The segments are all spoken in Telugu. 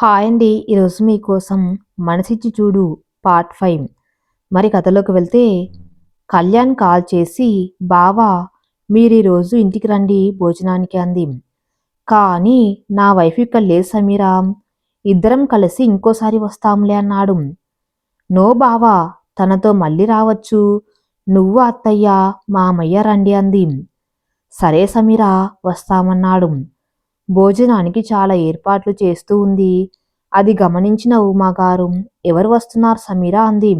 హాయ్ అండి. ఈరోజు మీకోసం మనసిచ్చి చూడు పార్ట్ ఫైవ్. మరి కథలోకి వెళ్తే కళ్యాణ్ కాల్ చేసి బావా మీరు ఈరోజు ఇంటికి రండి భోజనానికి అంది. కానీ నా వైఫ్ ఇక్కడ లేదు సమీరా. ఇద్దరం కలిసి ఇంకోసారి వస్తాంలే అన్నాడు. నో బావా తనతో మళ్ళీ రావచ్చు. నువ్వు అత్తయ్య మామయ్య రండి అంది. సరే సమీరా వస్తామన్నాడు. భోజనానికి చాలా ఏర్పాట్లు చేస్తూ ఉంది. అది గమనించిన ఉమాగారు ఎవరు వస్తున్నారు సమీరా? అంది.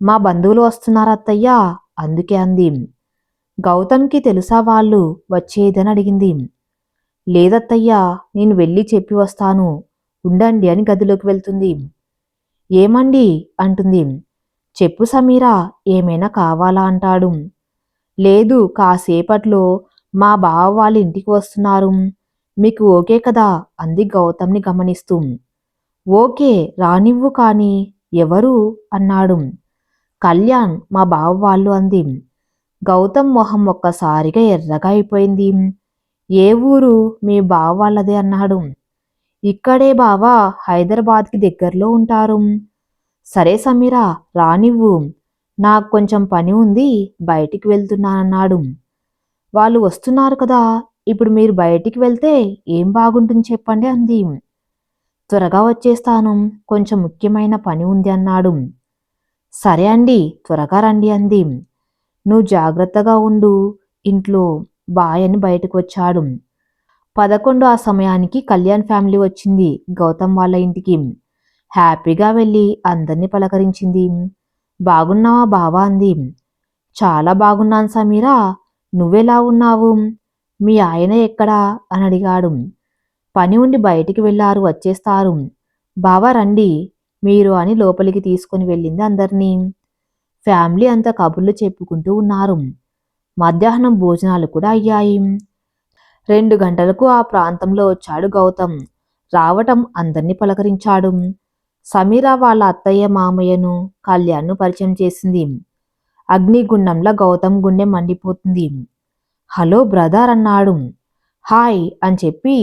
మా బంధువులు వస్తున్నారు అత్తయ్య అందుకే అంది. గౌతమ్కి తెలుసా వాళ్ళు వచ్చేదని? అడిగింది. లేదత్తయ్యా నేను వెళ్ళి చెప్పి వస్తాను. ఉండండి అని గదిలోకి వెళ్తుంది. ఏమండి? అంటుంది. చెప్పు సమీరా ఏమైనా కావాలా? అంటాడు. లేదు కాసేపట్లో మా బావ వాళ్ళ ఇంటికి వస్తున్నారు. మీకు ఓకే కదా? అంది గౌతమ్ని గమనిస్తూ. ఓకే రానివ్వు కాని ఎవరు? అన్నాడు. కళ్యాణ్ మా బావ వాళ్ళు అంది. గౌతమ్ మొహం ఒక్కసారిగా ఎర్రగా అయిపోయింది. ఏ ఊరు? మీ బావ వాళ్ళదే అన్నాడు. ఇక్కడే బావా హైదరాబాద్కి దగ్గరలో ఉంటారు. సరే సమీరా రానివ్వు. నాకు కొంచెం పని ఉంది బయటికి వెళ్తున్నానన్నాడు. వాళ్ళు వస్తున్నారు కదా ఇప్పుడు మీరు బయటికి వెళ్తే ఏం బాగుంటుంది చెప్పండి అంది. త్వరగా వచ్చేస్తాను కొంచెం ముఖ్యమైన పని ఉంది అన్నాడు. సరే అండి త్వరగా రండి అంది. నువ్వు జాగ్రత్తగా ఉండు ఇంట్లో బాయ్ అని బయటకు వచ్చాడు. పదకొండు ఆ సమయానికి కళ్యాణ్ ఫ్యామిలీ వచ్చింది గౌతమ్ వాళ్ళ ఇంటికి. హ్యాపీగా వెళ్ళి అందరినీ పలకరించింది. బాగున్నావా బావా అంది. చాలా బాగున్నాను సమీరా నువ్వెలా ఉన్నావు? మీ ఆయన ఎక్కడా? అని అడిగాడు. పని ఉండి బయటికి వెళ్ళారు వచ్చేస్తారు. బావా రండి మీరు అని లోపలికి తీసుకుని వెళ్ళింది అందరినీ. ఫ్యామిలీ అంతా కబుర్లు చెప్పుకుంటూ ఉన్నారు. మధ్యాహ్నం భోజనాలు కూడా అయ్యాయి. రెండు గంటలకు ఆ ప్రాంతంలో వచ్చాడు గౌతమ్. రావటం అందరినీ పలకరించాడు. సమీర వాళ్ళ అత్తయ్య మామయ్యను కళ్యాణ్ను పరిచయం చేసింది. అగ్నిగుండంలో గౌతమ్ గుండె మండిపోతుంది. హలో బ్రదర్ అన్నాడు. హాయ్ అని చెప్పి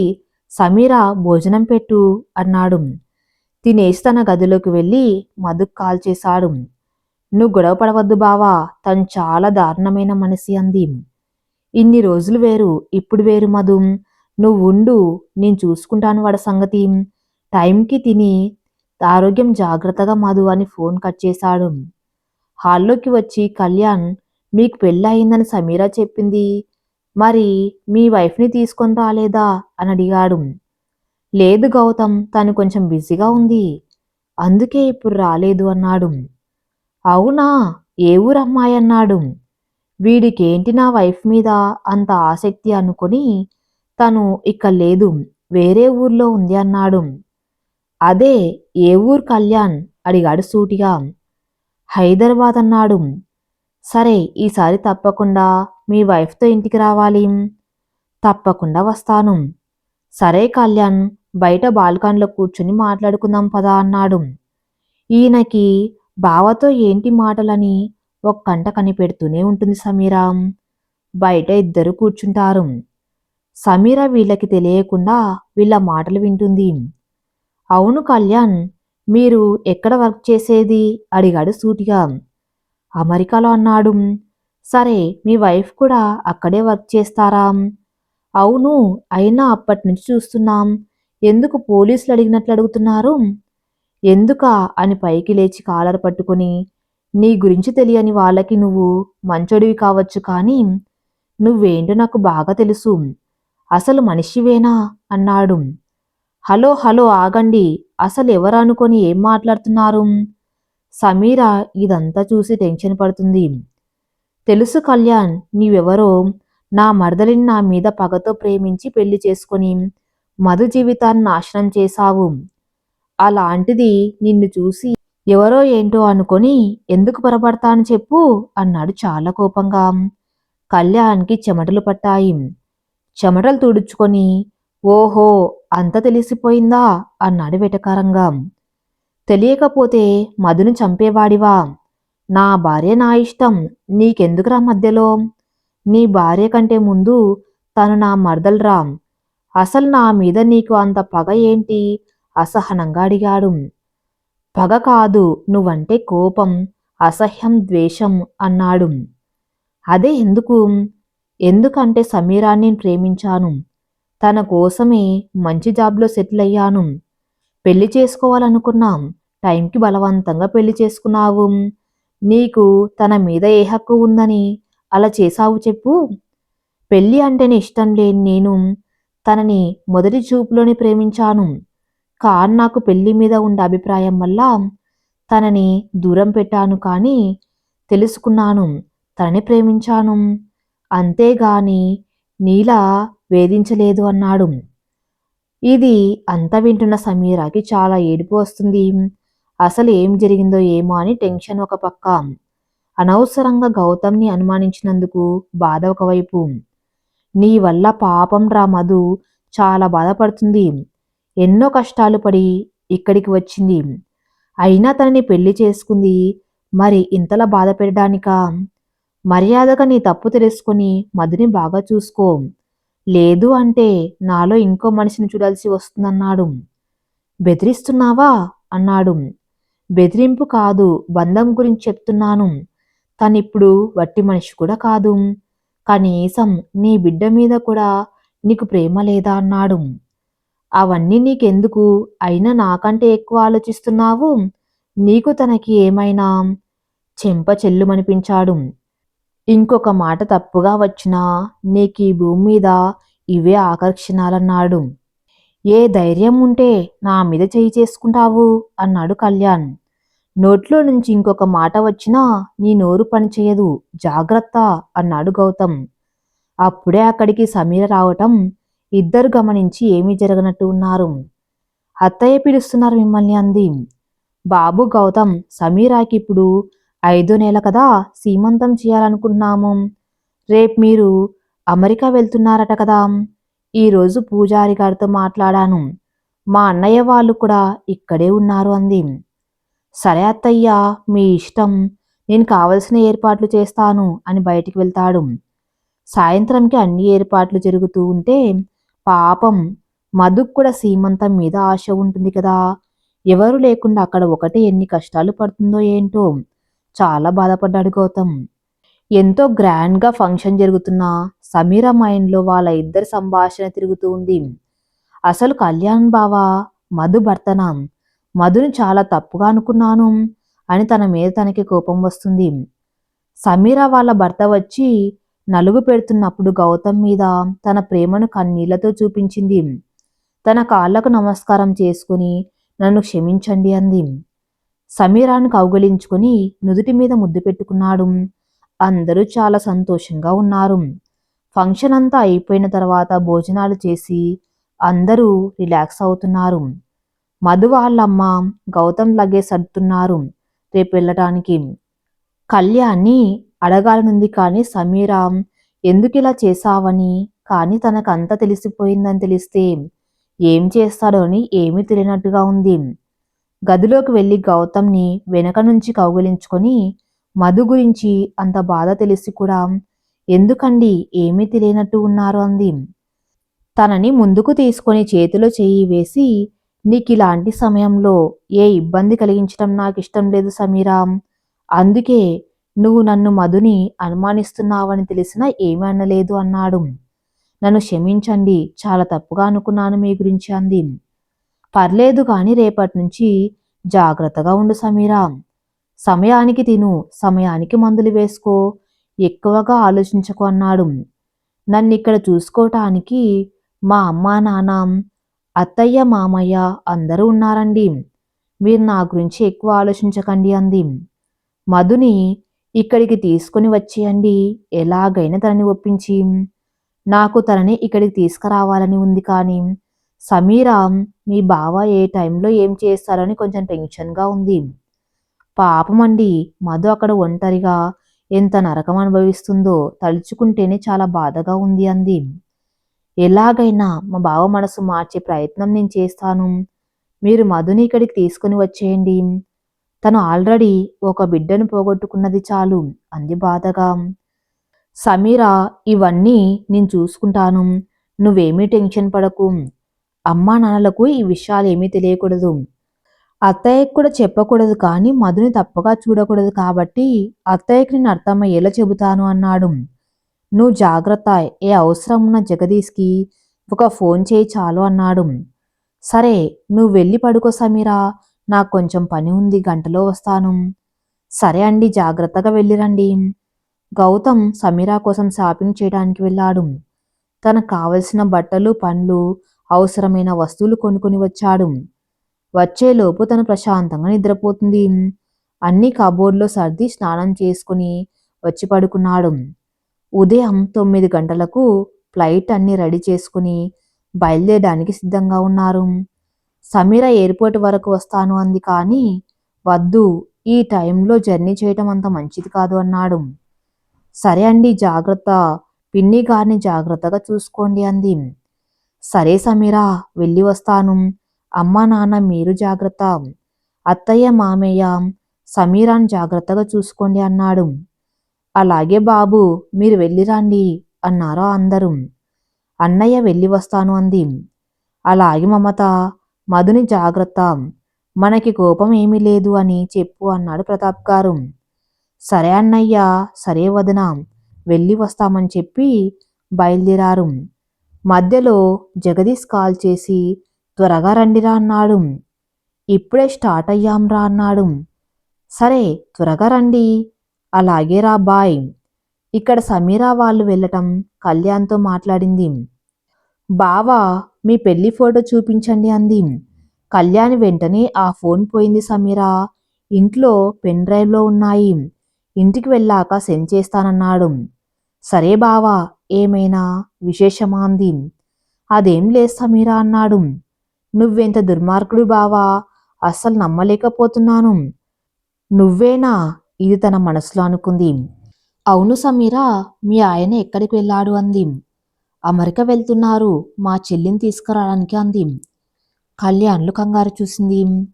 సమీర భోజనం పెట్టు అన్నాడు. తినేసి తన గదిలోకి వెళ్ళి మధుకు కాల్ చేశాడు. నువ్వు గొడవ పడవద్దు బావా తను చాలా దారుణమైన మనిషి అంది. ఇన్ని రోజులు వేరు ఇప్పుడు వేరు మధు. నువ్వు ఉండు నేను చూసుకుంటాను వాడి సంగతి. టైంకి తిని ఆరోగ్యం జాగ్రత్తగా మధు అని ఫోన్ కట్ చేశాడు. హాల్లోకి వచ్చి కళ్యాణ్ మీకు పెళ్ళి అయిందని సమీరా చెప్పింది. మరి మీ వైఫ్ని తీసుకొని రాలేదా? అని అడిగాడు. లేదు గౌతమ్ తను కొంచెం బిజీగా ఉంది. అందుకే ఇప్పుడు రాలేదు అన్నాడు. అవునా? ఏ ఊరమ్మాయి? అన్నాడు. వీడికేంటి నా వైఫ్ మీద అంత ఆసక్తి అనుకుని తను ఇక్కడ లేదు వేరే ఊర్లో ఉంది అన్నాడు. అదే ఏ ఊరు కళ్యాణ్? అడిగాడు సూటిగా. హైదరాబాద్ అన్నాడు. సరే ఈసారి తప్పకుండా మీ వైఫ్తో ఇంటికి రావాలి. తప్పకుండా వస్తాను. సరే కళ్యాణ్ బయట బాల్కాన్లో కూర్చుని మాట్లాడుకుందాం పదా అన్నాడు. ఈయనకి బావతో ఏంటి మాటలని ఒక కంట కనిపెడుతూనే ఉంటుంది సమీరా. బయట ఇద్దరు కూర్చుంటారు. సమీర వీళ్ళకి తెలియకుండా వీళ్ళ మాటలు వింటుంది. అవును కళ్యాణ్ మీరు ఎక్కడ వర్క్ చేసేది? అడిగాడు సూటిగా. అమెరికాలో అన్నాడు. సరే మీ వైఫ్ కూడా అక్కడే వర్క్ చేస్తారా? అవును అయినా అప్పటి నుంచి చూస్తున్నాం. ఎందుకు పోలీసులు అడిగినట్లు అడుగుతున్నారు? ఎందుకా అని పైకి లేచి కాలర్ పట్టుకుని నీ గురించి తెలియని వాళ్ళకి నువ్వు మంచోడివి కావచ్చు కానీ నువ్వేంటో నాకు బాగా తెలుసు. అసలు మనిషివేనా? అన్నాడు. హలో హలో ఆగండి. అసలు ఎవరు అనుకొని ఏం మాట్లాడుతున్నారు? సమీర ఇదంతా చూసి టెన్షన్ పడుతుంది. తెలుసు కళ్యాణ్ నీవెవరో? నా మరదలిని నా మీద పగతో ప్రేమించి పెళ్ళి చేసుకొని మధు జీవితాన్ని నాశనం చేశావు. అలాంటిది నిన్ను చూసి ఎవరో ఏంటో అనుకొని ఎందుకు పొరపడతాను చెప్పు అన్నాడు చాలా కోపంగా. కళ్యాణ్కి చెమటలు పట్టాయి. చెమటలు తుడుచుకొని ఓహో అంత తెలిసిపోయిందా? అన్నాడు వెటకారంగా. తెలియకపోతే మధును చంపేవాడివా? నా భార్య నా ఇష్టం నీకెందుకురా మధ్యలో? నీ భార్య కంటే ముందు తను నా మరదలరా అసలు నా మీద నీకు అంత పగ ఏంటి? అసహనంగా అడిగాడు. పగ కాదు నువ్వంటే కోపం అసహ్యం ద్వేషం అన్నాడు. అదే ఎందుకు? ఎందుకంటే సమీరాన్ని ప్రేమించాను. తన కోసమే మంచి జాబ్లో సెటిల్ అయ్యాను. పెళ్ళి చేసుకోవాలనుకున్నాం. టైంకి బలవంతంగా పెళ్ళి చేసుకున్నావు. నీకు తన మీద ఏ హక్కు ఉందని అలా చేశావు చెప్పు. పెళ్ళి అంటేనే ఇష్టం లేని నేను తనని మొదటి చూపులోనే ప్రేమించాను. కాన్ నాకు పెళ్ళి మీద ఉండే అభిప్రాయం వల్ల తనని దూరం పెట్టాను కానీ తెలుసుకున్నాను తనని ప్రేమించాను. అంతేగాని నీలా వేధించలేదు అన్నాడు. ఇది అంత వింటున్న సమీరాకి చాలా ఏడుపు వస్తుంది. అసలు ఏం జరిగిందో ఏమో అని టెన్షన్ ఒక పక్క. అనవసరంగా గౌతమ్ని అనుమానించినందుకు బాధ ఒకవైపు. నీ వల్ల పాపం రా మధు చాలా బాధపడుతుంది. ఎన్నో కష్టాలు పడి ఇక్కడికి వచ్చింది. అయినా తనని పెళ్ళి చేసుకుంది. మరి ఇంతలా బాధ పెట్టడానికా? మర్యాదగా నీ తప్పు తెలుసుకొని మధుని బాగా చూసుకో. లేదు అంటే నాలో ఇంకో మనిషిని చూడాల్సి వస్తుందన్నాడు. బెదిరిస్తున్నావా? అన్నాడు. బెదిరింపు కాదు బంధం గురించి చెప్తున్నాను. తనిప్పుడు వట్టి మనిషి కూడా కాదు. కనీసం నీ బిడ్డ మీద కూడా నీకు ప్రేమ లేదా అన్నాడు. అవన్నీ నీకెందుకు? అయినా నాకంటే ఎక్కువ ఆలోచిస్తున్నావు? నీకు తనకి ఏమైనా? చెంప చెల్లుమనిపించాడు. ఇంకొక మాట తప్పుగా వచ్చినా నీకు ఈ భూమి మీద ఇవే ఆకర్షణాలన్నాడు. ఏ ధైర్యం ఉంటే నా మీద చేయి చేసుకుంటావు? అన్నాడు కళ్యాణ్. నోట్లో నుంచి ఇంకొక మాట వచ్చినా నీ నోరు పనిచేయదు జాగ్రత్త అన్నాడు గౌతమ్. అప్పుడే అక్కడికి సమీర రావటం ఇద్దరు గమనించి ఏమీ జరగనట్టు ఉన్నారు. అత్తయ్య పిలుస్తున్నారు మిమ్మల్ని అంది. బాబు గౌతమ్ సమీరాకి ఇప్పుడు ఐదో నెల కదా సీమంతం చేయాలనుకుంటున్నాము. రేపు మీరు అమెరికా వెళ్తున్నారట కదా. ఈరోజు పూజారి గారితో మాట్లాడాను. మా అన్నయ్య వాళ్ళు కూడా ఇక్కడే ఉన్నారు అంది. సరే అత్తయ్య మీ ఇష్టం. నేను కావలసిన ఏర్పాట్లు చేస్తాను అని బయటికి వెళ్తాడు. సాయంత్రంకి అన్ని ఏర్పాట్లు జరుగుతూ ఉంటే పాపం మధుకు కూడా సీమంతం మీద ఆశ ఉంటుంది కదా. ఎవరు లేకుండా అక్కడ ఒకటే ఎన్ని కష్టాలు పడుతుందో ఏంటో చాలా బాధపడ్డాడు గౌతమ్. ఎంతో గ్రాండ్గా ఫంక్షన్ జరుగుతున్నా సమీర మైండ్లో వాళ్ళ ఇద్దరి సంభాషణ తిరుగుతూ ఉంది. అసలు కళ్యాణ్ బావా మధు భర్తనా? మధుని చాలా తప్పుగా అనుకున్నాను అని తన మీద తనకి కోపం వస్తుంది. సమీర వాళ్ళ భర్త వచ్చి నలుగు పెడుతున్నప్పుడు గౌతమ్ మీద తన ప్రేమను కన్నీళ్ళతో చూపించింది. తన కాళ్ళకు నమస్కారం చేసుకుని నన్ను క్షమించండి అంది. సమీరాను కౌగలించుకుని నుదుటి మీద ముద్దు పెట్టుకున్నాడు. అందరూ చాలా సంతోషంగా ఉన్నారు. ఫంక్షన్ అంతా అయిపోయిన తర్వాత భోజనాలు చేసి అందరూ రిలాక్స్ అవుతున్నారు. మధు వాళ్ళమ్మ గౌతమ్ లగేజ్ సర్దుతున్నారు రేపు వెళ్ళటానికి. కళ్యాణ్ని అడగాలనుంది కానీ సమీరా ఎందుకు ఇలా చేశావని? కానీ తనకంత తెలిసిపోయిందని తెలిస్తే ఏం చేస్తాడో అని ఏమీ తెలియనట్టుగా ఉంది. గదిలోకి వెళ్ళి గౌతమ్ని వెనక నుంచి కౌగిలించుకొని మధు గురించి అంత బాధ తెలిసి కూడా ఎందుకండి ఏమీ తెలియనట్టు ఉన్నారు అంది. తనని ముందుకు తీసుకొని చేతిలో చేయి వేసి నీకు ఇలాంటి సమయంలో ఏ ఇబ్బంది కలిగించడం నాకు ఇష్టం లేదు సమీరామ్ అందుకే నువ్వు నన్ను మధుని అనుమానిస్తున్నావని తెలిసినా ఏమీ అనలేదు అన్నాడు. నన్ను క్షమించండి చాలా తప్పుగా అనుకున్నాను మీ గురించి అంది. పర్లేదు కానీ రేపటి నుంచి జాగ్రత్తగా ఉండు సమీరా. సమయానికి తిను సమయానికి మందులు వేసుకో. ఎక్కువగా ఆలోచించకు అన్నాడు. నన్ను ఇక్కడ చూసుకోవటానికి మా అమ్మా నాన్న అత్తయ్య మామయ్య అందరూ ఉన్నారండి. మీరు నా గురించి ఎక్కువ ఆలోచించకండి అంది. మధుని ఇక్కడికి తీసుకుని వచ్చేయండి. ఎలాగైనా తనని ఒప్పించి. నాకు తనని ఇక్కడికి తీసుకురావాలని ఉంది కానీ సమీరా మీ బావ ఏ టైంలో ఏం చేస్తారని కొంచెం టెన్షన్గా ఉంది. పాపమండి మధు అక్కడ ఒంటరిగా ఎంత నరకం అనుభవిస్తుందో తలుచుకుంటేనే చాలా బాధగా ఉంది అంది. ఎలాగైనా మా బావ మనసు మార్చే ప్రయత్నం నేను చేస్తాను. మీరు మధుని ఇక్కడికి తీసుకుని వచ్చేయండి. తను ఆల్రెడీ ఒక బిడ్డను పోగొట్టుకున్నది చాలు అంది బాధగా. సమీరా ఇవన్నీ నేను చూసుకుంటాను. నువ్వేమీ టెన్షన్ పడకు. అమ్మా నాన్నలకు ఈ విషయాలు ఏమీ తెలియకూడదు. అత్తయ్యకు కూడా చెప్పకూడదు కానీ మధుని తప్పగా చూడకూడదు కాబట్టి అత్తయ్యకి నేను అర్థమయ్యేలా చెబుతాను అన్నాడు. నువ్వు జాగ్రత్త ఏ అవసరం ఉన్న జగదీష్కి ఒక ఫోన్ చేయి చాలు అన్నాడు. సరే నువ్వు వెళ్ళి పడుకో సమీరా నాకు కొంచెం పని ఉంది గంటలో వస్తాను. సరే అండి జాగ్రత్తగా వెళ్ళిరండి. గౌతమ్ సమీరా కోసం షాపింగ్ చేయడానికి వెళ్ళాడు. తనకు కావలసిన బట్టలు పండ్లు అవసరమైన వస్తువులు కొనుక్కొని వచ్చాడు. వచ్చేలోపు తను ప్రశాంతంగా నిద్రపోతుంది. అన్ని కబోర్డ్లో సర్ది స్నానం చేసుకుని వచ్చి పడుకున్నాడు. ఉదయం తొమ్మిది గంటలకు ఫ్లైట్ అన్ని రెడీ చేసుకుని బయలుదేరడానికి సిద్ధంగా ఉన్నారు. సమీర ఎయిర్పోర్ట్ వరకు వస్తాను అంది కానీ వద్దు ఈ టైంలో జర్నీ చేయటం అంత మంచిది కాదు అన్నాడు. సరే అండి జాగ్రత్త పిన్ని గారిని జాగ్రత్తగా చూసుకోండి అంది. సరే సమీరా వెళ్ళి వస్తాను. అమ్మ నాన్న మీరు జాగ్రత్త. అత్తయ్య మామయ్య సమీరాన్ జాగ్రత్తగా చూసుకోండి అన్నాడు. అలాగే బాబు మీరు వెళ్ళిరండి అన్నారు అందరూ. అన్నయ్య వెళ్ళి వస్తాను అంది. అలాగే మమత మధుని జాగ్రత్త. మనకి కోపం ఏమీ లేదు అని చెప్పు అన్నాడు ప్రతాప్ గారు. సరే అన్నయ్య సరే వదన వెళ్ళి వస్తామని చెప్పి బయలుదేరారు. మధ్యలో జగదీష్ కాల్ చేసి త్వరగా రండిరా అన్నాడు. ఇప్పుడే స్టార్ట్ అయ్యాంరా అన్నాడు. సరే త్వరగా రండి. అలాగే రా బాయ్. ఇక్కడ సమీరా వాళ్ళు వెళ్ళటం కళ్యాణ్తో మాట్లాడింది. బావా మీ పెళ్ళి ఫోటో చూపించండి అంది. కళ్యాణ్ వెంటనే ఆ ఫోన్ పోయింది సమీరా. ఇంట్లో పెన్ డ్రైవ్లో ఉన్నాయి. ఇంటికి వెళ్ళాక సెండ్ చేస్తానన్నాడు. సరే బావా ఏమైనా విశేషమా అంది. అదేం లేదు సమీరా అన్నాడు. నువ్వెంత దుర్మార్గుడు బావా? అస్సలు నమ్మలేకపోతున్నాను. నువ్వేనా? ఇది తన మనసులో అనుకుంది. అవును సమీరా మీ ఆయన ఎక్కడికి వెళ్ళాడు? అంది. అమెరికా వెళ్తున్నారు. మా చెల్లిని తీసుకురావడానికి అంది. కళ్యాణ్లు కంగారు చూసింది.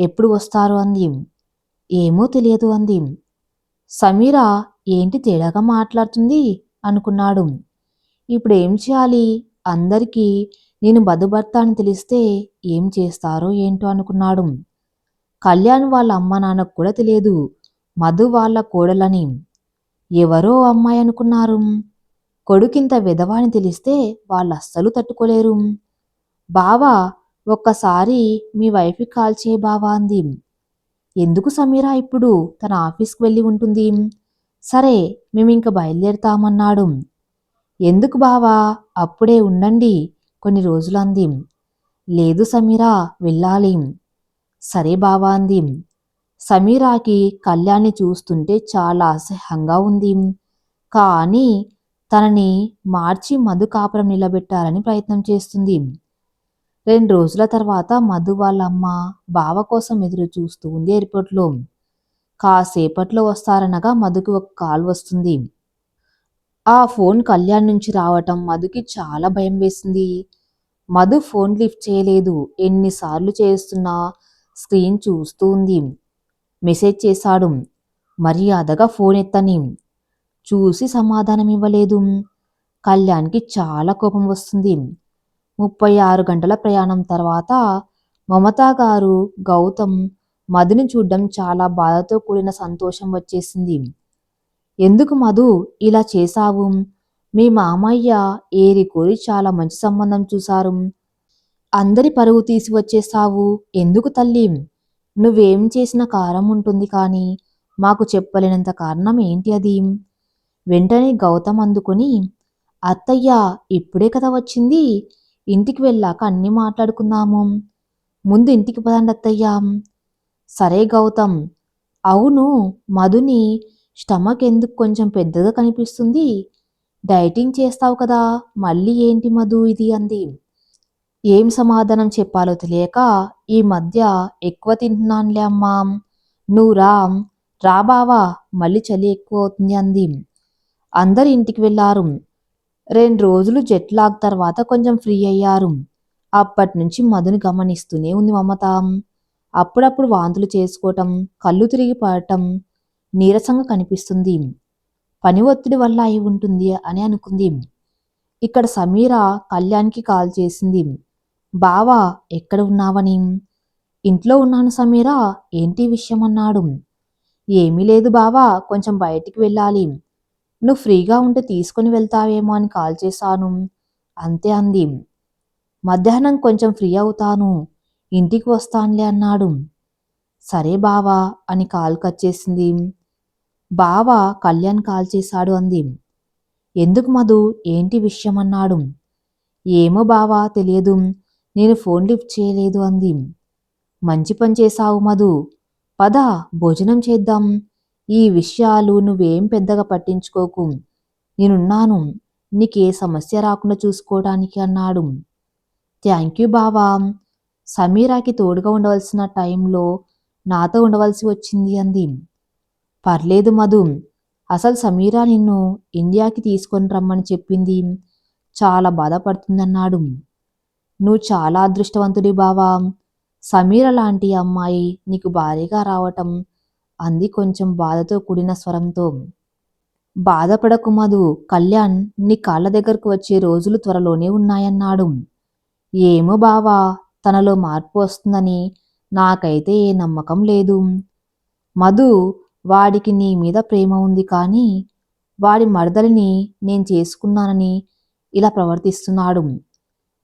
ఎప్పుడు వస్తారు? అంది. ఏమో తెలియదు అంది. సమీరా ఏంటి తేడాగా మాట్లాడుతుంది? అనుకున్నాడు. ఇప్పుడు ఏం చేయాలి? అందరికీ నేను బదుభర్త అని తెలిస్తే ఏం చేస్తారో ఏంటో అనుకున్నాడు. కళ్యాణ్ వాళ్ళ అమ్మ నాన్నకు కూడా తెలియదు. మధు వాళ్ళ కోడలని. ఎవరో అమ్మాయి అనుకున్నారు. కొడుకింత విధవాని తెలిస్తే వాళ్ళు అస్సలు తట్టుకోలేరు. బావా ఒక్కసారి మీ వైఫ్కి కాల్ చేయ బావా అంది. ఎందుకు సమీరా ఇప్పుడు? తన ఆఫీస్కి వెళ్ళి ఉంటుంది. సరే మేము ఇంక బయలుదేరుతామన్నాడు. ఎందుకు బావా? అప్పుడే ఉండండి. కొన్ని రోజులు అంది. లేదు సమీరా వెళ్ళాలి. సరే బావా అంది. సమీరాకి కళ్యాణ్ని చూస్తుంటే చాలా అసహ్యంగా ఉంది. కానీ తనని మార్చి మధు కాపురం నిలబెట్టాలని ప్రయత్నం చేస్తుంది. రెండు రోజుల తర్వాత మధు వాళ్ళ అమ్మ బావ కోసం ఎదురు చూస్తూ ఉంది ఎయిర్పోర్ట్లో. కాసేపట్లో వస్తారనగా మధుకి ఒక కాల్ వస్తుంది. ఆ ఫోన్ కళ్యాణ్ నుంచి రావటం మధుకి చాలా భయం వేసింది. మధు ఫోన్ లిఫ్ట్ చేయలేదు. ఎన్నిసార్లు చేస్తున్నా స్క్రీన్ చూస్తూ ఉంది. మెసేజ్ చేశాడు. మర్యాదగా ఫోన్ ఎత్తని. చూసి సమాధానం ఇవ్వలేదు. కళ్యాణ్కి చాలా కోపం వస్తుంది. ముప్పై ఆరు గంటల ప్రయాణం తర్వాత మమతా గారు గౌతమ్ మధుని చూడడం చాలా బాధతో కూడిన సంతోషం వచ్చేసింది. ఎందుకు మధు ఇలా చేశావు? మీ మామయ్య ఏరి కోరి చాలా మంచి సంబంధం చూశారు. అందరి పరువు తీసి వచ్చేసావు ఎందుకు తల్లి? నువ్వేం చేసిన కారం ఉంటుంది కానీ మాకు చెప్పలేనంత కారణం ఏంటి అది? వెంటనే గౌతమ్ అందుకొని అత్తయ్య ఇప్పుడే కదా వచ్చింది. ఇంటికి వెళ్ళాక అన్నీ మాట్లాడుకుందాము. ముందు ఇంటికి పదండి అత్తయ్య సరే గౌతమ్. అవును మధుని స్టమక్ ఎందుకు కొంచెం పెద్దగా కనిపిస్తుంది? డైటింగ్ చేస్తావు కదా మళ్ళీ ఏంటి మధు ఇది అంది. ఏం సమాధానం చెప్పాలో తెలియక ఈ మధ్య ఎక్కువ తింటున్నానులే అమ్మా. నువ్వు రా రా బావా మళ్ళీ చలి ఎక్కువ అవుతుంది అంది. అందరు ఇంటికి వెళ్ళారు. రెండు రోజులు జెట్ లాగ్ తర్వాత కొంచెం ఫ్రీ అయ్యారు. అప్పటి నుంచి మధుని గమనిస్తూనే ఉంది మమత. అప్పుడప్పుడు వాంతులు చేసుకోవటం కళ్ళు తిరిగి పడటం నీరసంగా కనిపిస్తుంది. పని ఒత్తిడి వల్ల అయి ఉంటుంది అని అనుకుంది. ఇక్కడ సమీర కళ్యాణ్కి కాల్ చేసింది. బావా ఎక్కడ ఉన్నావని? ఇంట్లో ఉన్నాను సమీరా ఏంటి విషయం అన్నాడు. ఏమీ లేదు బావా కొంచెం బయటికి వెళ్ళాలి. నువ్వు ఫ్రీగా ఉంటే తీసుకుని వెళ్తావేమో అని కాల్ చేశాను. అంతే అంది. మధ్యాహ్నం కొంచెం ఫ్రీ అవుతాను ఇంటికి వస్తానులే అన్నాడు. సరే బావా అని కాల్ కట్ చేసింది. బావా కళ్యాణ్ కాల్ చేశాడు అంది. ఎందుకు మధు? ఏంటి విషయం అన్నాడు. ఏమో బావా తెలియదు. నేను ఫోన్ లిఫ్ట్ చేయలేదు అంది. మంచి పని చేశావు మధు. పద భోజనం చేద్దాం. ఈ విషయాలు నువ్వేం పెద్దగా పట్టించుకోకు. నేనున్నాను. నీకే సమస్య రాకుండా చూసుకోవడానికి అన్నాడు. థ్యాంక్ యూ బావా. సమీరాకి తోడుగా ఉండవలసిన టైంలో నాతో ఉండవలసి వచ్చింది అంది. పర్లేదు మధు. అసలు సమీరా నిన్ను ఇండియాకి తీసుకొని రమ్మని చెప్పింది. చాలా బాధపడుతుందన్నాడు. నువ్వు చాలా అదృష్టవంతుడి బావా. సమీర లాంటి అమ్మాయి నీకు భారీగా రావటం అంది కొంచెం బాధతో కూడిన స్వరంతో. బాధపడకు మధు. కళ్యాణ్ నీ కాళ్ళ దగ్గరకు వచ్చే రోజులు త్వరలోనే ఉన్నాయన్నాడు. ఏమో బావా తనలో మార్పు వస్తుందని నాకైతే ఏ నమ్మకం లేదు. మధు వాడికి నీ మీద ప్రేమ ఉంది కానీ వాడి మరదలిని నేను చేసుకున్నానని ఇలా ప్రవర్తిస్తున్నాడు.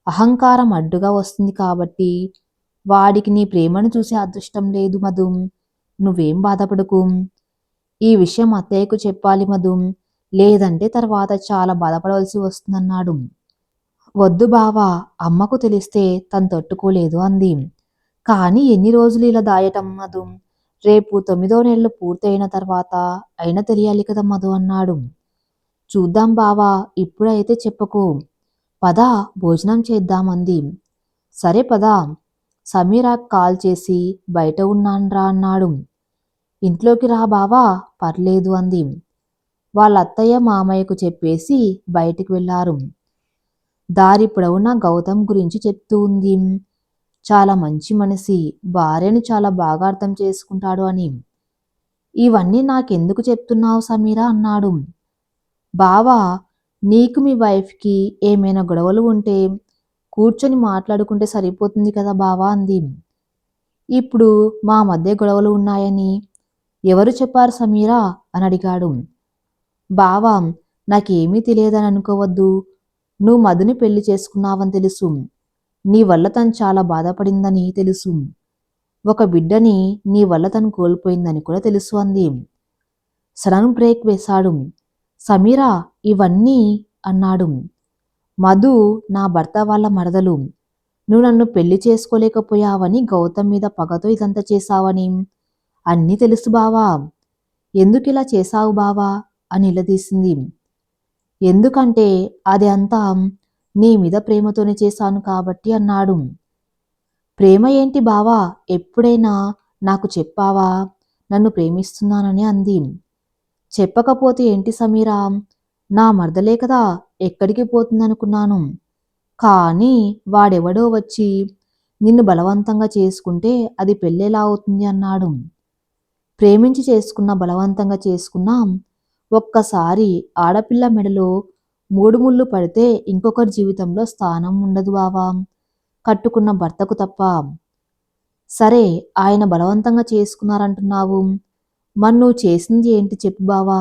అహంకారం అడ్డుగా వస్తుంది కాబట్టి వాడికి నీ ప్రేమను చూసే అదృష్టం లేదు మధు. నువ్వేం బాధపడకు. ఈ విషయం అత్తయ్యకు చెప్పాలి మధు. లేదంటే తర్వాత చాలా బాధపడవలసి వస్తుందన్నాడు. వద్దు బావా అమ్మకు తెలిస్తే తను తట్టుకోలేదు అంది. కానీ ఎన్ని రోజులు ఇలా దాయటం మధు? రేపు తొమ్మిదో నెలలు పూర్తయిన తర్వాత అయినా తెలియాలి కదా మధు అన్నాడు. చూద్దాం బావా ఇప్పుడైతే చెప్పకు. పద భోజనం చేద్దామంది. సరే పదా సమీరా కాల్ చేసి బయట ఉన్నాన్రా అన్నాడు. ఇంట్లోకి రా బావా పర్లేదు అంది. వాళ్ళ అత్తయ్య మామయ్యకు చెప్పేసి బయటికి వెళ్ళారు దారి పొడవునా గౌతమ్ గురించి చెప్తూ ఉంది. చాలా మంచి మనిషి. భార్యను చాలా బాగా అర్థం చేసుకుంటాడు అని. ఇవన్నీ నాకెందుకు చెప్తున్నావు సమీరా? అన్నాడు. బావా నీకు మీ వైఫ్కి ఏమైనా గొడవలు ఉంటే కూర్చొని మాట్లాడుకుంటే సరిపోతుంది కదా బావా? అంది. ఇప్పుడు మా మధ్య గొడవలు ఉన్నాయని ఎవరు చెప్పారు సమీరా? అని అడిగాడు. బావా నాకేమీ తెలియదని అనుకోవద్దు. నువ్వు మధుని పెళ్ళి చేసుకున్నావని తెలుసు. నీ వల్ల తను చాలా బాధపడిందని తెలుసు. ఒక బిడ్డని నీ వల్ల తను కోల్పోయిందని కూడా తెలుసు అంది. సడన్ బ్రేక్ వేశాడు. సమీరా ఇవన్నీ అన్నాడు. మధు నా భర్త వాళ్ళ మరదలు. నువ్వు నన్ను పెళ్ళి చేసుకోలేకపోయావని గౌతమ్ మీద పగతో ఇదంతా చేశావని. అన్నీ తెలుసు బావా. ఎందుకు ఇలా చేశావు బావా? అని నిలదీసింది. ఎందుకంటే అది అంతా నీ మీద ప్రేమతోనే చేశాను కాబట్టి అన్నాడు. ప్రేమ ఏంటి బావా? ఎప్పుడైనా నాకు చెప్పావా? నన్ను ప్రేమిస్తున్నానని అంది. చెప్పకపోతే ఏంటి సమీరా? నా మరదలే కదా ఎక్కడికి పోతుందనుకున్నాను. కానీ వాడెవడో వచ్చి నిన్ను బలవంతంగా చేసుకుంటే అది పెళ్ళేలా అవుతుంది అన్నాడు. ప్రేమించి చేసుకున్న బలవంతంగా చేసుకున్నా. ఒక్కసారి ఆడపిల్ల మెడలో మూడు ముళ్ళు పడితే ఇంకొకరి జీవితంలో స్థానం ఉండదు బావా. కట్టుకున్న భర్తకు తప్ప. సరే ఆయన బలవంతంగా చేసుకున్నారంటున్నావు. మన్ను చేసింది ఏంటి చెప్పు బావా.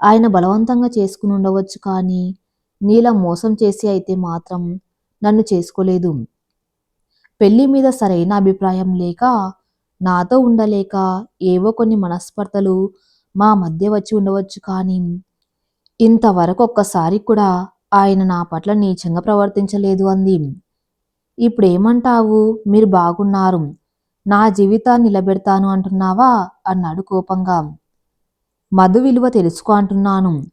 ఆయన బలవంతంగా చేసుకుని ఉండవచ్చు కానీ నీలా మోసం చేసి అయితే మాత్రం నన్ను చేసుకోలేదు. పెళ్ళి మీద సరైన అభిప్రాయం లేక నాతో ఉండలేక ఏవో కొన్ని మనస్పర్ధలు మా మధ్య వచ్చి ఉండవచ్చు కానీ ఇంతవరకు ఒక్కసారి కూడా ఆయన నా పట్ల నీచంగా ప్రవర్తించలేదు అంది. ఇప్పుడేమంటావు? మీరు బాగున్నారు. నా జీవితాన్ని నిలబెడతాను అంటున్నావా? అన్నాడు కోపంగా. మధు విలువ తెలుసుకో అంటున్నాను.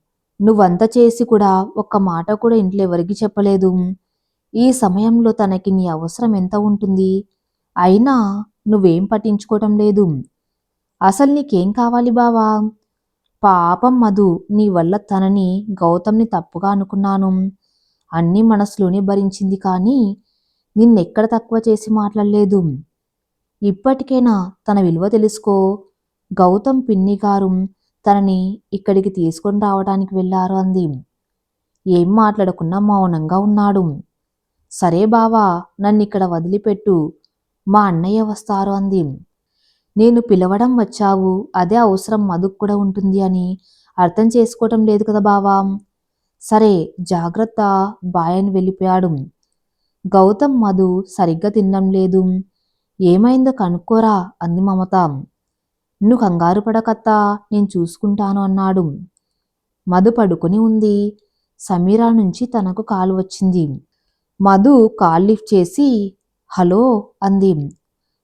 నువ్వంత చేసి కూడా ఒక్క మాట కూడా ఇంట్లో ఎవరికి చెప్పలేదు. ఈ సమయంలో తనకి నీ అవసరం ఎంత ఉంటుంది? అయినా నువ్వేం పట్టించుకోవటం లేదు. అసలు నీకేం కావాలి బావా? పాపం మధు నీ వల్ల తనని గౌతమ్ని తప్పుగా అనుకున్నాను. అన్నీ మనసులోనే భరించింది కానీ నిన్నెక్కడ తక్కువ చేసి మాట్లాడలేదు? ఇప్పటికైనా తన విలువ తెలుసుకో? గౌతమ్ పిన్ని గారు తనని ఇక్కడికి తీసుకొని రావడానికి వెళ్ళారు అంది. ఏం మాట్లాడకుండా మౌనంగా ఉన్నాడు. సరే బావా నన్నిక్కడ వదిలిపెట్టు. మా అన్నయ్య వస్తారు అంది. నేను పిలవడం వచ్చావు అదే అవసరం మధుకు కూడా ఉంటుంది అని అర్థం చేసుకోవటం లేదు కదా బావా. సరే జాగ్రత్త బాయ్ అని వెళ్ళిపోయాడు. గౌతమ్ మధు సరిగ్గా తినడం లేదు. ఏమైందో కనుక్కోరా అంది మమత. నువ్వు కంగారు పడకత్తా నేను చూసుకుంటాను అన్నాడు. మధు పడుకుని ఉంది. సమీరా నుంచి తనకు కాలు వచ్చింది. మధు కాల్ లిఫ్ట్ చేసి హలో అంది.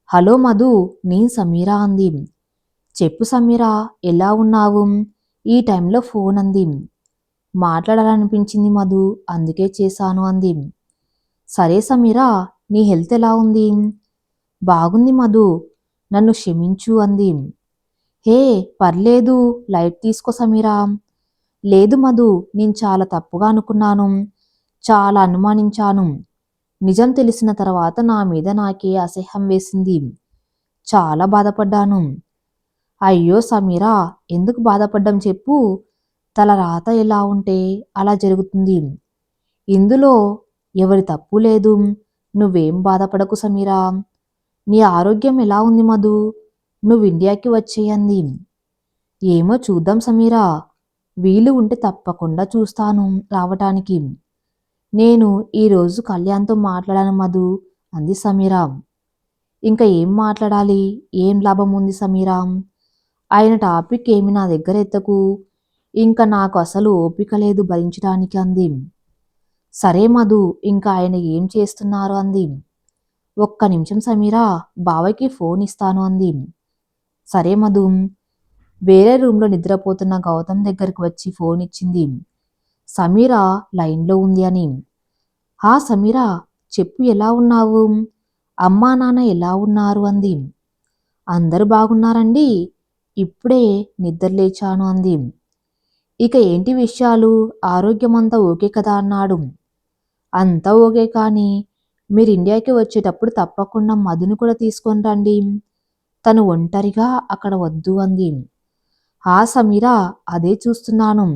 హలో మధు నేను సమీరా అంది. చెప్పు సమీరా ఎలా ఉన్నావు? ఈ టైంలో ఫోన్ అంది. మాట్లాడాలనిపించింది మధు అందుకే చేశాను అంది. సరే సమీరా నీ హెల్త్ ఎలా ఉంది? బాగుంది మధు నన్ను క్షమించు అంది. హే పర్లేదు లైట్ తీసుకో సమీరా. లేదు మధు నేను చాలా తప్పుగా అనుకున్నాను. చాలా అనుమానించాను. నిజం తెలిసిన తర్వాత నా మీద నాకే అసహ్యం వేసింది. చాలా బాధపడ్డాను. అయ్యో సమీరా ఎందుకు బాధపడ్డం చెప్పు. తల రాత ఎలా ఉంటే అలా జరుగుతుంది. ఇందులో ఎవరి తప్పు లేదు. నువ్వేం బాధపడకు సమీరా. నీ ఆరోగ్యం ఎలా ఉంది మధు? నువ్వు ఇండియాకి వచ్చేయంది ఏమో చూద్దాం సమీరా. వీలు ఉంటే తప్పకుండా చూస్తాను రావటానికి. నేను ఈరోజు కళ్యాణ్తో మాట్లాడాను మధు అంది సమీరామ్. ఇంకా ఏం మాట్లాడాలి? ఏం లాభం ఉంది సమీరామ్? ఆయన టాపిక్ ఏమి నా దగ్గర ఎత్తకు? ఇంకా నాకు అసలు ఓపిక లేదు భరించడానికి అంది. సరే మధు ఇంకా ఆయన ఏం చేస్తున్నారు? అంది. ఒక్క నిమిషం సమీరా బావకి ఫోన్ ఇస్తాను అంది. సరే మధు. వేరే రూమ్లో నిద్రపోతున్న గౌతమ్ దగ్గరికి వచ్చి ఫోన్ ఇచ్చింది. సమీరా లైన్లో ఉంది అని. హా సమీరా చెప్పు ఎలా ఉన్నావు? అమ్మా నాన్న ఎలా ఉన్నారు అంది. అందరూ బాగున్నారండి. ఇప్పుడే నిద్ర లేచాను అంది. ఇక ఏంటి విషయాలు? ఆరోగ్యమంతా ఓకే కదా అన్నాడు. అంతా ఓకే కానీ మీరు ఇండియాకి వచ్చేటప్పుడు తప్పకుండా మధును కూడా తీసుకొని రండి. తను ఒంటరిగా అక్కడ వద్దు అంది. ఆ సమీరా అదే చూస్తున్నాను.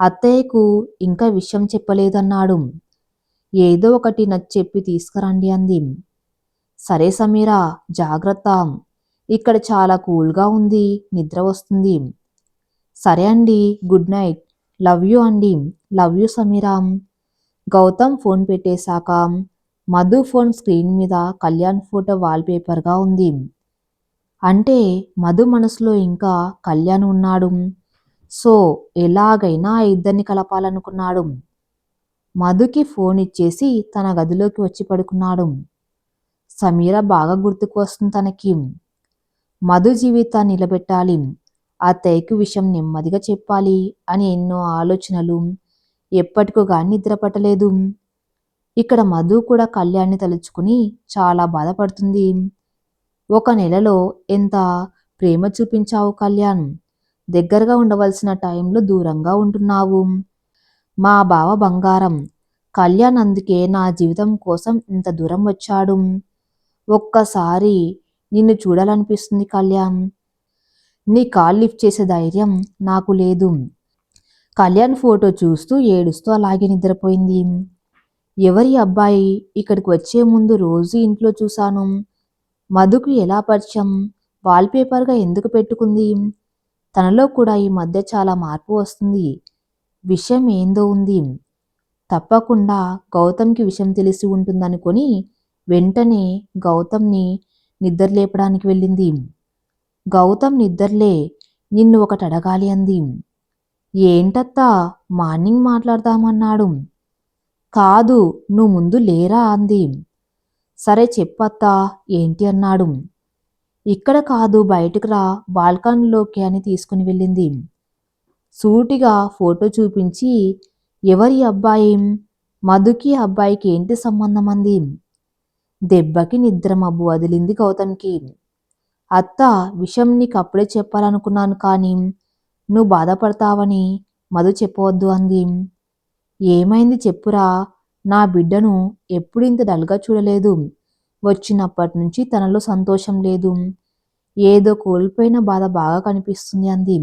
అత్తయ్యకు ఇంకా విషయం చెప్పలేదన్నాడు. ఏదో ఒకటి నచ్చెప్పి తీసుకురండి అంది. సరే సమీరా జాగ్రత్త. ఇక్కడ చాలా కూల్గా ఉంది నిద్ర వస్తుంది. సరే అండి గుడ్ నైట్. లవ్ యూ అండి. Love you Sameera. Gautam phone పెట్టేశాక Madhu phone screen మీద కళ్యాణ్ ఫోటో వాల్పేపర్గా ఉంది. అంటే మధు మనసులో ఇంకా కళ్యాణ్ ఉన్నాడు. సో ఎలాగైనా ఆ ఇద్దరిని కలపాలనుకున్నాడు. మధుకి ఫోన్ ఇచ్చేసి తన గదిలోకి వచ్చి పడుకున్నాడు. సమీర బాగా గుర్తుకు వస్తుంది తనకి. మధు జీవితాన్ని నిలబెట్టాలి. అత్తయ్యకు విషయం నెమ్మదిగా చెప్పాలి అని ఎన్నో ఆలోచనలు ఎప్పటికో కానీ నిద్రపట్టలేదు. ఇక్కడ మధు కూడా కళ్యాణ్ని తలుచుకుని చాలా బాధపడుతుంది. ఒక నెలలో ఎంత ప్రేమ చూపించావు కళ్యాణ్? దగ్గరగా ఉండవలసిన టైంలో దూరంగా ఉంటున్నావు. మా బావ బంగారం. కళ్యాణ్ అందుకే నా జీవితం కోసం ఇంత దూరం వచ్చాడు. ఒక్కసారి నిన్ను చూడాలనిపిస్తుంది కళ్యాణ్. నీ కాల్ లిఫ్ట్ చేసే ధైర్యం నాకు లేదు. కళ్యాణ్ ఫోటో చూస్తూ ఏడుస్తూ అలాగే నిద్రపోయింది. ఎవరి అబ్బాయి ఇక్కడికి వచ్చే ముందు రోజు ఇంట్లో చూశాను. మధుకు ఎలా పరిచయం? వాల్పేపర్గా ఎందుకు పెట్టుకుంది? తనలో కూడా ఈ మధ్య చాలా మార్పు వస్తుంది. విషయం ఏందో ఉంది. తప్పకుండా గౌతమ్కి విషయం తెలిసి ఉంటుందనుకొని వెంటనే గౌతమ్ని నిద్రలేపడానికి వెళ్ళింది. గౌతమ్ నిద్రలే నిన్ను ఒకటి అడగాలి అంది. ఏంటత్తా మార్నింగ్ మాట్లాడదామన్నాడు. కాదు నువ్వు ముందు లేరా అంది. సరే చెప్పత్తా ఏంటి అన్నాడు. ఇక్కడ కాదు బయటకు రా బాల్కనీలోకి అని తీసుకుని వెళ్ళింది. సూటిగా ఫోటో చూపించి ఎవరి అబ్బాయి? మధుకి అబ్బాయికి ఏంటి సంబంధం అంది. దెబ్బకి నిద్ర మబ్బు వదిలింది గౌతమ్కి. అత్త విషయం నీకు అప్పుడే చెప్పాలనుకున్నాను కానీ నువ్వు బాధపడతావని మధు చెప్పవద్దు అంది. ఏమైంది చెప్పురా నా బిడ్డను ఎప్పుడు ఇంత డల్గా చూడలేదు. వచ్చినప్పటి నుంచి తనలో సంతోషం లేదు. ఏదో కోల్పోయిన బాధ బాగా కనిపిస్తుంది అంది.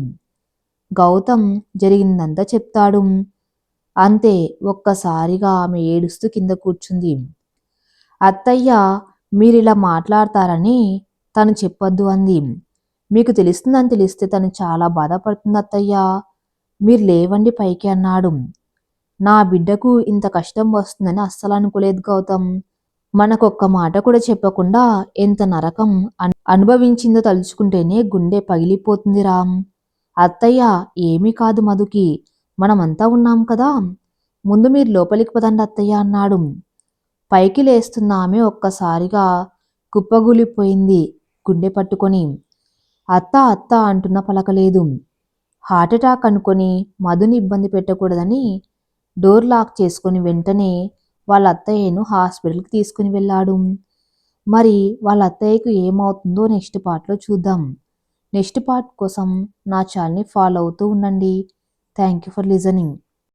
గౌతమ్ జరిగిందంతా చెప్తాడు. అంతే ఒక్కసారిగా ఆమె ఏడుస్తూ కింద కూర్చుంది. అత్తయ్య మీరిలా మాట్లాడతారని తను చెప్పొద్దు అంది. మీకు తెలుస్తుందని తెలిస్తే తను చాలా బాధపడుతుంది అత్తయ్య. మీరు లేవండి పైకి అన్నాడు. నా బిడ్డకు ఇంత కష్టం వస్తుందని అస్సలు అనుకోలేదు గౌతమ్. మనకొక్క మాట కూడా చెప్పకుండా ఎంత నరకం అనుభవించిందో తలుచుకుంటేనే గుండె పగిలిపోతుంది రామ్. అత్తయ్య ఏమీ కాదు మధుకి. మనమంతా ఉన్నాం కదా. ముందు మీరు లోపలికి పదండి అత్తయ్య అన్నాడు. పైకి లేస్తున్న ఆమె ఒక్కసారిగా కుప్పగూలిపోయింది గుండె పట్టుకొని. అత్త అత్త అంటున్న పలకలేదు. హార్ట్అటాక్ అనుకొని మధుని ఇబ్బంది పెట్టకూడదని డోర్ లాక్ చేసుకొని వెంటనే వాళ్ళ అత్తయ్యను హాస్పిటల్కి తీసుకుని వెళ్ళాడు. మరి వాళ్ళ అత్తయ్యకు ఏమవుతుందో నెక్స్ట్ పార్ట్లో చూద్దాం. నెక్స్ట్ పార్ట్ కోసం నా ఛానల్ని ఫాలో అవుతూ ఉండండి. Thank you for listening.